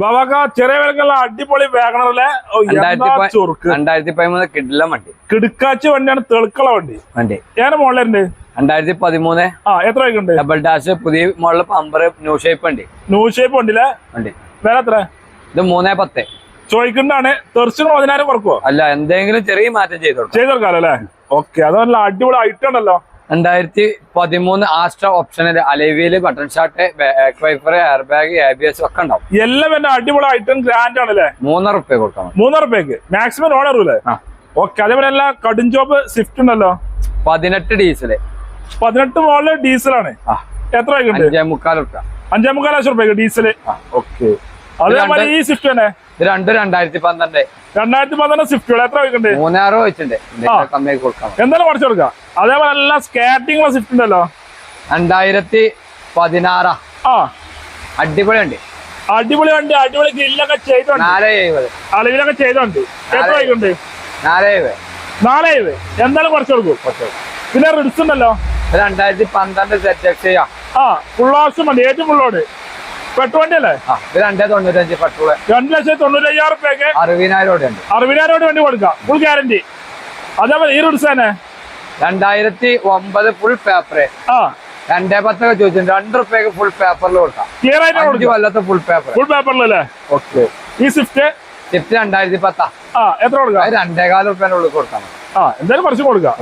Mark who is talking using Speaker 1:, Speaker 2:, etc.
Speaker 1: ബാബാക്ക ചെറിയ വിലക്കുള്ള അടിപൊളി വേഗണറിലെ
Speaker 2: രണ്ടായിരത്തി പതിമൂന്ന് കിഡില വണ്ടി.
Speaker 1: കിടുക്കാച്ച് വണ്ടിയാണ് തെളുക്കള വണ്ടി.
Speaker 2: വണ്ടി.
Speaker 1: ഏതാണ് മോഡലുണ്ട്?
Speaker 2: രണ്ടായിരത്തി പതിമൂന്ന്.
Speaker 1: ആ എത്ര ഉണ്ട്
Speaker 2: ഡബിൾ ഡാഷ് പുതിയ മോഡൽ പമ്പർ ന്യൂ ഷേപ്പ് ഉണ്ട്
Speaker 1: ന്യൂ ഷേപ്പ് ഉണ്ടല്ലേ
Speaker 2: വണ്ടി.
Speaker 1: വില എത്ര?
Speaker 2: ഇത് മൂന്നേ പത്ത്.
Speaker 1: ചോദിക്കുന്നതാണ് തെറിച്ചിന് പതിനായിരം കുറക്കുവോ?
Speaker 2: അല്ല എന്തെങ്കിലും ചെറിയ മാറ്റം ചെയ്തോളൂ കൊടുക്കാം
Speaker 1: ചെയ്ത് കൊടുക്കാലോ അല്ലേ? ഓക്കെ അത് നല്ല അടിപൊളി ഐറ്റം ഉണ്ടല്ലോ
Speaker 2: രണ്ടായിരത്തി പതിമൂന്ന് ആസ്ട്ര ഓപ്ഷനിൽ അലവിയിൽ button shut wiper airbag A B S ഒക്കെ ഉണ്ടാവും.
Speaker 1: എല്ലാം എന്റെ അടിപൊളി ഐറ്റം ഗ്രാൻഡ് ആണല്ലേ?
Speaker 2: മൂന്നര റുപ്യ കൊടുക്കണം
Speaker 1: മൂന്നര റുപ്യക്ക് മാക്സിമം ഓണർ
Speaker 2: അല്ലേ.
Speaker 1: ഓക്കെ അതേപോലെ എല്ലാ കടുംചോപ്പ് സ്വിഫ്റ്റ് ഉണ്ടല്ലോ?
Speaker 2: പതിനെട്ട് ഡീസൽ
Speaker 1: പതിനെട്ട് മോളിൽ ഡീസലാണ്
Speaker 2: ആ.
Speaker 1: എത്ര
Speaker 2: അഞ്ചേ മുക്കാൽ റുപ്യ
Speaker 1: അഞ്ചേ മുക്കാൽ ലക്ഷം റുപ്യ ഡീസൽ ഓക്കെ. അതേപോലെ ഈ സ്വിഫ്റ്റ് തന്നെ?
Speaker 2: രണ്ട് രണ്ടും രണ്ടായിരത്തി പന്ത്രണ്ട്.
Speaker 1: രണ്ടായിരത്തി പന്ത്രണ്ട് സ്വിഫ്റ്റ് എത്ര വയ്ക്കണ്ടേ
Speaker 2: മൂന്നാറ് വെച്ചിട്ടുണ്ട്
Speaker 1: എന്തായാലും കുറച്ച് കൊടുക്കാം. അതേപോലെ സ്കേറ്റിംഗ് സ്കാറ്റിംഗ് സ്വിഫ്റ്റ് ഉണ്ടല്ലോ
Speaker 2: രണ്ടായിരത്തി പതിനാറാ.
Speaker 1: ആ.
Speaker 2: അടിപൊളി വണ്ടി.
Speaker 1: അടിപൊളി വണ്ടി അടിപൊളി ഗ്രില്ലൊക്കെ ചെയ്തോണ്ട്. അളവിലൊക്കെ ചെയ്തോണ്ട്. എത്ര
Speaker 2: നാല്
Speaker 1: എന്തായാലും കുറച്ച് കൊടുക്കും. പിന്നെ റിഡ്സ് ഉണ്ടല്ലോ?
Speaker 2: രണ്ടായിരത്തി പന്ത്രണ്ട് സെറ്റ് എക്സ് ചെയ്യാം
Speaker 1: ആ ഫുൾ ഓപ്ഷൻ വണ്ടി ഏറ്റവും ഫുള്ളോട് പെട്ടു വണ്ടി അല്ലേ?
Speaker 2: രണ്ടേ തൊണ്ണൂറ്റഞ്ച് പെട്രോൾ
Speaker 1: രണ്ട് ലക്ഷത്തി തൊണ്ണൂറ്റി റുപ്യക്ക്
Speaker 2: അറുപതിനായിരം രൂപ
Speaker 1: അറുപതിനായിരം വണ്ടി കൊടുക്കാം. ഫുൾ ഗ്യാരണ്ടി അതേപോലെ ഈ റിഡ്സ് തന്നെ.
Speaker 2: രണ്ടായിരത്തി ഒമ്പത് ഫുൾ പേപ്പർ രണ്ടേ പത്തൊക്കെ ചോദിച്ചു രണ്ട് റുപ്യക്ക് ഫുൾ പേപ്പറിൽ കൊടുക്കാം.
Speaker 1: ക്ലിയർ ആയിട്ട്
Speaker 2: അഞ്ച്
Speaker 1: കൊടുക്കാം
Speaker 2: കൊല്ലത്തെ ഫുൾ പേപ്പർ
Speaker 1: ഫുൾ പേപ്പറിലല്ലേ ഓക്കെ ഈ സ്വിഫ്റ്റ്
Speaker 2: സ്വിഫ്റ്റ് രണ്ടായിരത്തി പത്താ.
Speaker 1: എത്ര കൊടുക്കാം?
Speaker 2: അത് രണ്ടേകാല റുപ്യേന്റെ ഉള്ളിൽ കൊടുക്കാം
Speaker 1: എന്തായാലും കുറച്ച് കൊടുക്കാം.